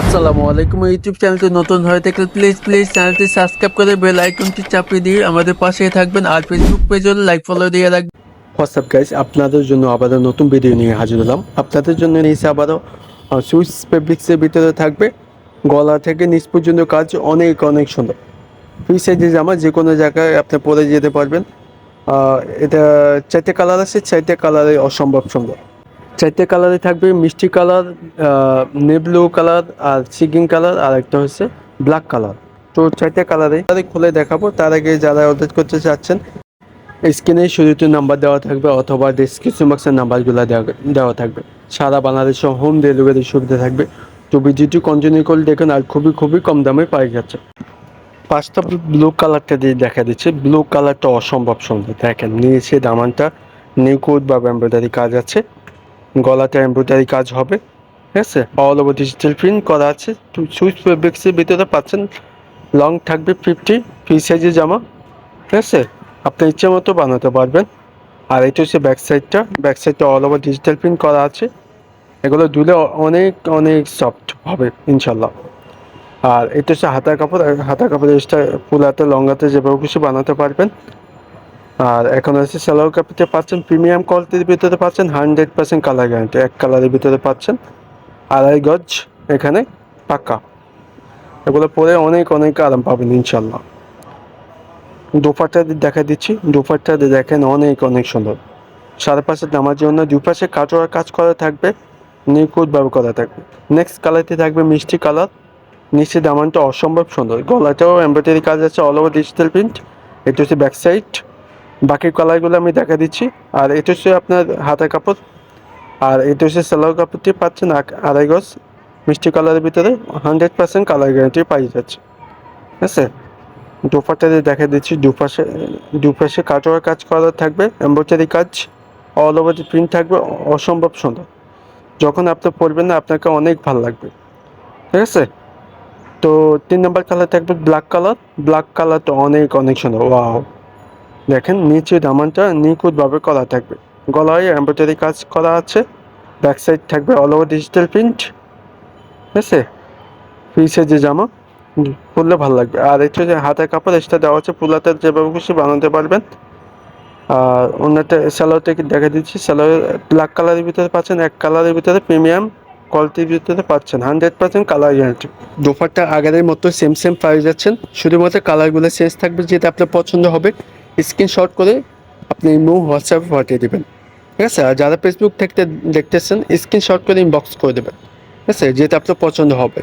আসসালামু আলাইকুম ইউটিউব চ্যানেলটি নতুন হয়ে থাকলে প্লিজ প্লিজ চ্যানেলটি সাবস্ক্রাইব করে বেল আইকনটি চাপিয়ে দিয়ে আমাদের পাশে থাকবেন আর ফেসবুক পেজে লাইক ফলো দিয়ে রাখবেন। হোয়াটসঅ্যাপ গাইস আপনাদের জন্য আবারও নতুন ভিডিও নিয়ে হাজির হলাম। আপনাদের জন্য নিয়েছে আবারও সুইচ ফেব্রিক্সের ভিতরে থাকবে। গলা থেকে নিচ পর্যন্ত কাজ অনেক অনেক সুন্দর। ফ্রি সাইজের জামা যে কোনো জায়গায় আপনি পরে যেতে পারবেন। এটা চারটে কালার আছে, চারটে কালারে অসম্ভব সুন্দর। চারটে কালারে থাকবে, মিষ্টি কালার নেভলু কালার আর সিগিং কালার আর একটা হচ্ছে ব্ল্যাক কালার তো চারটে কালারে খুলে দেখাবো। তার আগে যারা অর্ডার করতে চাচ্ছেন স্ক্রিনে শুরুতে নাম্বার দেওয়া থাকবে অথবা ডিসক্রিপশন বক্সের নাম্বারগুলো দেওয়া থাকবে। সারা বাংলাদেশে হোম ডেলিভারি সুবিধা থাকবে। তো ভিডিওটি কন্টিনিউ করে দেখুন, আর খুবই খুবই কম দামে পাওয়া যাচ্ছে। পাঁচটা ব্লু কালারটা দিয়ে দেখা দিচ্ছে। ব্লু কালারটা অসম্ভব সুন্দর। দেখেন, নিচে দামানটা নিকুট বা এমব্রয়ডারি কাজ আছে। গলাতে এমব্রয়ডারি কাজ হবে, ঠিক আছে? অল ওভার ডিজিটাল প্রিন্ট করা আছে সুইচ ফেব্রিক্সের ভিতরে পাচ্ছেন। লং থাকবে ফিফটি ফ্রি সাইজের জামা, ঠিক আছে? আপনি ইচ্ছে মতো বানাতে পারবেন। আর এটা হচ্ছে ব্যাক সাইডটা ব্যাক সাইডটা অল ওভার ডিজিটাল প্রিন্ট করা আছে। এগুলো ধুলে অনেক অনেক সফট হবে ইনশাল্লাহ আর এটা হচ্ছে হাতা কাপড় হাতা কাপড় এক্সট্রা ফুল হাতে হাতে, যেভাবে কিছু বানাতে পারবেন। আর এখন হচ্ছে সালোয়ার কাপড়তে পাচ্ছেন প্রিমিয়াম কোয়ালিটির ভিতরে পাচ্ছেন হান্ড্রেড পার্সেন্ট কালার গ্যারান্টি এক কালারের ভিতরে পাচ্ছেন, আড়াই গজ এখানে পাকা। এগুলো পরে অনেক অনেক আরাম পাবেন ইনশাল্লাহ দোপাট্টা দেখা দিচ্ছি। দোপাট্টা দেখেন অনেক অনেক সুন্দর। সাড়ে পাঁচের নামার জন্য দুপাশে কাটোয়ার কাজ করা থাকবে নিখুঁতভাবে করা থাকবে। নেক্সট কালারটি থাকবে মিষ্টি কালার নিচে দামানটা অসম্ভব সুন্দর। গলাটাও এমব্রয়ডারি কাজ আছে অল ওভার ডিজিটাল প্রিন্ট এটা হচ্ছে ব্যাক সাইড বাকি কালারগুলো আমি দেখা দিচ্ছি। আর এটা হচ্ছে আপনার হাতের কাপড়। আর এটা হচ্ছে সালোয়ার কাপড়টি পাচ্ছেন আড়াই গজ। মিষ্টি কালারের ভিতরে হান্ড্রেড পার্সেন্ট কালার গ্যারান্টি পাই যাচ্ছে। ঠিক আছে? দুপাটাতে দেখা দিচ্ছি। দুপাশে দুপাশে কাটোয়ার কাজ করা থাকবে। এমব্রয়ডারি কাজ অল ওভার প্রিন্ট থাকবে। অসম্ভব সুন্দর। যখন আপনি পরবেন না, আপনাকে অনেক ভালো লাগবে। ঠিক আছে? তো তিন নম্বর কালার থাকবে ব্ল্যাক কালার। ব্ল্যাক কালারটা অনেক অনেক সুন্দর। ওয়াও! দেখেন, নিচে দামানটা নিখুঁতভাবে করা থাকবে। গলায় এমব্রয়ডারি কাজ করা আছে, ব্যাক সাইড থাকবে অল ওভার ডিজিটাল প্রিন্ট ঠিক আছে? পিসে যে জামা পরলে ভালো লাগবে। আর এটা যে হাতের কাপড় এক্সট্রা দেওয়া আছে, পুলাতে যেভাবে খুশি বানাতে পারবেন। আর অন্যটা স্যালোয়ারটাকে দেখা দিচ্ছি স্যালোয়ার ব্ল্যাক কালারের ভিতরে পাচ্ছেন, এক কালারের ভিতরে প্রিমিয়াম কোয়ালিটির ভিতরে পাচ্ছেন হান্ড্রেড পার্সেন্ট কালার গ্যারান্টি দোপারটা আগের মতো সেম সেম পাই যাচ্ছেন, শুধুমাত্র কালারগুলো চেঞ্জ থাকবে, যেটা আপনার পছন্দ হবে। স্ক্রিনশট করে আপনি ইমো হোয়াটসঅ্যাপে পাঠিয়ে দেবেন। ঠিক আছে? আর যারা ফেসবুক থেকে দেখতেছেন স্ক্রিনশট করে ইনবক্স করে দেবেন। ঠিক আছে? যেটা আপনার পছন্দ হবে।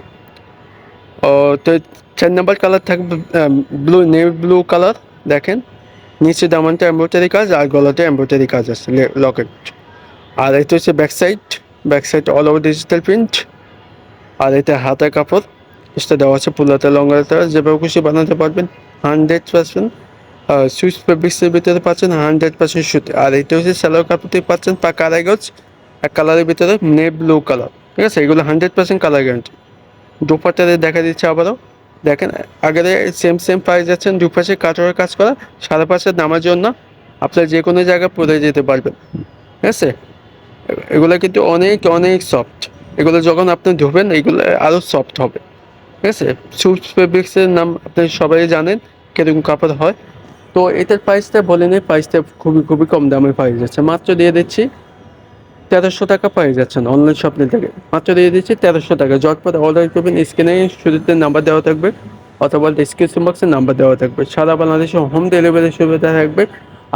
ও, তো চার নাম্বার কালার থাকবে ব্লু নেভি ব্লু কালার দেখেন। নিচে দামানটা এমব্রয়ডারি কাজ, আর গলাতে এমব্রয়ডারি কাজ আছে লকেট আর এটা হচ্ছে back side back side all over digital print আর এটা হাতের কাপড়, এটা দেওয়া আছে পুলাতে লঙ্গাতে যেভাবে খুশি বানাতে পারবেন হান্ড্রেড পার্সেন্ট সুইচ ফেব্রিক্সের ভিতরে পাচ্ছেন হান্ড্রেড পার্সেন্ট সুতি। আর এটা হচ্ছে স্যালোয়ার কাপড়তে পাচ্ছেন পাকা আড়াই গজ এক কালারের ভিতরে নে ব্লু কালার ঠিক আছে? এগুলো হান্ড্রেড পার্সেন্ট কালার গ্যারান্টি দুপাটাতে দেখা দিচ্ছে আবারও। দেখেন, আগের সেম সেম প্রাইস যাচ্ছেন, দুপাশে কাটোয়ার কাজ করা, সাড়ে পাঁচে নামার জন্য আপনার যে কোনো জায়গায় পরে যেতে পারবেন। ঠিক আছে? এগুলো কিন্তু অনেক অনেক সফট এগুলো যখন আপনি ধুবেন, এগুলো আরও সফট হবে। ঠিক আছে? সুইচ ফেব্রিক্সের নাম আপনি সবাই জানেন, কীরকম কাপড় হয়। তো এটার প্রাইসটা বলে নেই প্রাইসটা খুবই খুবই কম দামে পাওয়া যাচ্ছে। মাত্র দিয়ে দিচ্ছি তেরোশো টাকা পাওয়া যাচ্ছে না অনলাইন শপিং থেকে মাত্র দিয়ে দিচ্ছি তেরোশো টাকা। যতপর অর্ডার করবেন স্ক্রিনে শুরুতে নাম্বার দেওয়া থাকবে অথবা ডিসক্রিপশন বক্সে নাম্বার দেওয়া থাকবে। সারা বাংলাদেশে হোম ডেলিভারি সুবিধা থাকবে।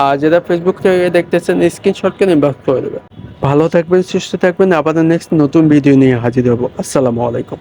আর যারা ফেসবুক থেকে দেখতেছেন স্ক্রিনশটকে ইনবক্স করে দেবে ভালো থাকবেন, সুস্থ থাকবেন। আবার নেক্সট নতুন ভিডিও নিয়ে হাজির হব। আসসালামু আলাইকুম।